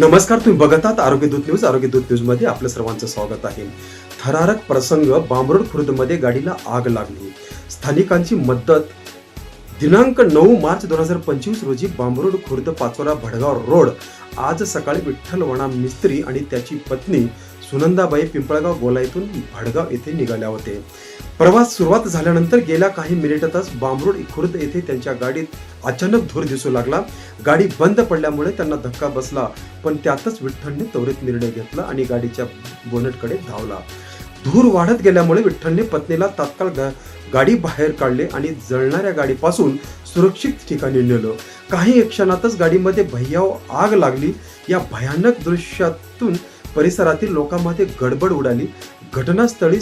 नमस्कार तुम्ही बघत आहात आरोग्य दूत न्यूज. आरोग्य दूत न्यूजमध्ये आपलं सर्वांचं स्वागत आहे. थरारक प्रसंग बांबरोड खुर्दमध्ये गाडीला आग लागली. स्थानिकांची मदत दिनांक नऊ मार्च दोन हजार पंचवीस रोजी बांबरोड खुर्द पाचोरा भडगाव रोड. आज सकाळी विठ्ठलवणा मिस्त्री आणि त्याची पत्नी सुनंदाबाई पिंपळगाव गोलाईतून भडगाव येथे निघाल्या होते. प्रवास सुरुवात झाल्यानंतर गेल्या काही मिनिटातच बांबरोड खुर्द येथे त्यांच्या गाडीत अचानक धूर दिसू लागला. गाडी बंद पडल्यामुळे त्यांना धक्का बसला पण त्यातच विठ्ठलने त्वरित निर्णय घेतला आणि गाडीच्या बोनटकडे धावला. धूर वाढत गेल्यामुळे विठ्ठलने पत्नीला तात्काळ गाडी बाहेर काढले आणि जळणाऱ्या गाडीपासून सुरक्षित ठिकाणी नेलं. काही क्षणातच गाडीमध्ये भय्याव आग लागली. या भयानक दृश्यातून परिसरातील लोकांमध्ये गडबड उडाली. घटनास्थळी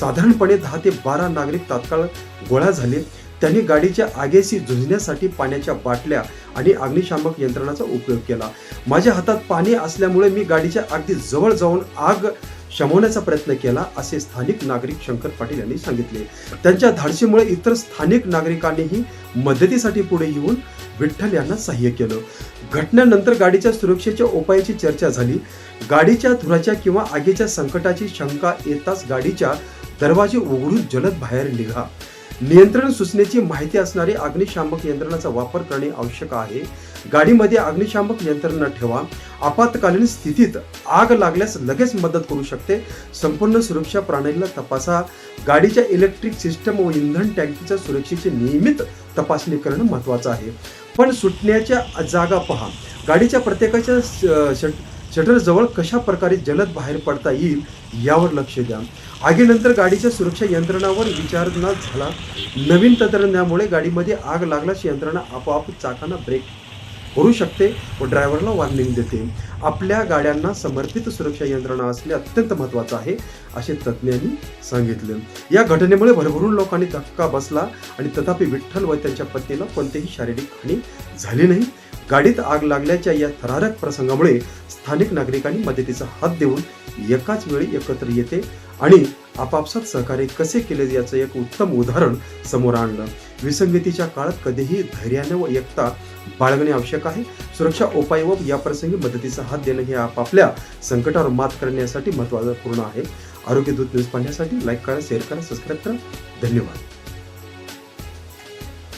साधारणपणे दहा ते बारा नागरिक तात्काळ गोळा झाले. त्यांनी गाडीच्या आगेशी झुंजण्यासाठी पाण्याच्या बाटल्या आणि अग्निशामक यंत्रणाचा उपयोग केला. माझ्या हातात पाणी असल्यामुळे मी गाडीच्या अगदी जवळ जाऊन आग शमवण्याचा प्रयत्न केला असे स्थानिक नागरिक शंकर पाटील यांनी सांगितले. त्यांच्या धाडशीमुळे इतर स्थानिक नागरिकांनीही मदतीसाठी पुढे येऊन विठ्ठल यांना सहाय्य केलं. घटनेनंतर गाडीच्या सुरक्षेच्या उपायाची चर्चा झाली. गाडीच्या धुराच्या किंवा आगीच्या संकटाची शंका येताच गाडीच्या दरवाजे उघडून जलद बाहेर निघा. नियंत्रण सूचनेची माहिती असणारी अग्निशामक यंत्रणाचा वापर करणे आवश्यक आहे. गाडीमध्ये अग्निशामक यंत्रणा ठेवा. आपत्कालीन स्थितीत आग लागल्यास लगेच मदत करू शकते. संपूर्ण सुरक्षा प्रणालीला तपासा. गाडीच्या इलेक्ट्रिक सिस्टम व इंधन टँकीच्या सुरक्षेची नियमित तपासणी करणं महत्त्वाचं आहे. पण सुटण्याच्या जागा पहा. गाडीच्या प्रत्येकाच्या शटरजवळ कशा प्रकारे जलद बाहेर पडता येईल यावर लक्ष द्या. आगीनंतर गाडीच्या सुरक्षा यंत्रणावर विचारणा झाला. नवीन तंत्रज्ञानामुळे गाडीमध्ये आग लागल्यास यंत्रणा आपोआप चाकांना ब्रेक करू शकते व ड्रायव्हरला वॉर्निंग देते. आपल्या गाड्यांना समर्पित सुरक्षा यंत्रणा असणे अत्यंत महत्त्वाचं आहे असे तज्ज्ञांनी सांगितले. या घटनेमुळे भरभरून लोकांनी धक्का बसला आणि तथापि विठ्ठल व त्यांच्या पत्नीला कोणतीही शारीरिक हानी झाली नाही. गाडीत आग लागल्याच्या या थरारक प्रसंगामुळे स्थानिक नागरिकांनी मदतीचा हात देऊन एकाच वेळी एकत्र येते आणि आपापसात सहकार्य कसे केले याचं एक उत्तम उदाहरण समोर आणलं. विसंगतीच्या काळात कधीही धैर्याने व एकता बाळगणे आवश्यक आहे. सुरक्षा उपाय व याप्रसंगी मदतीचा हात देणं हे आपापल्या संकटावर मात करण्यासाठी महत्त्वपूर्ण आहे. आरोग्य दूत न्यूज पाहण्यासाठी लाईक करा शेअर करा सबस्क्राईब करा. धन्यवाद.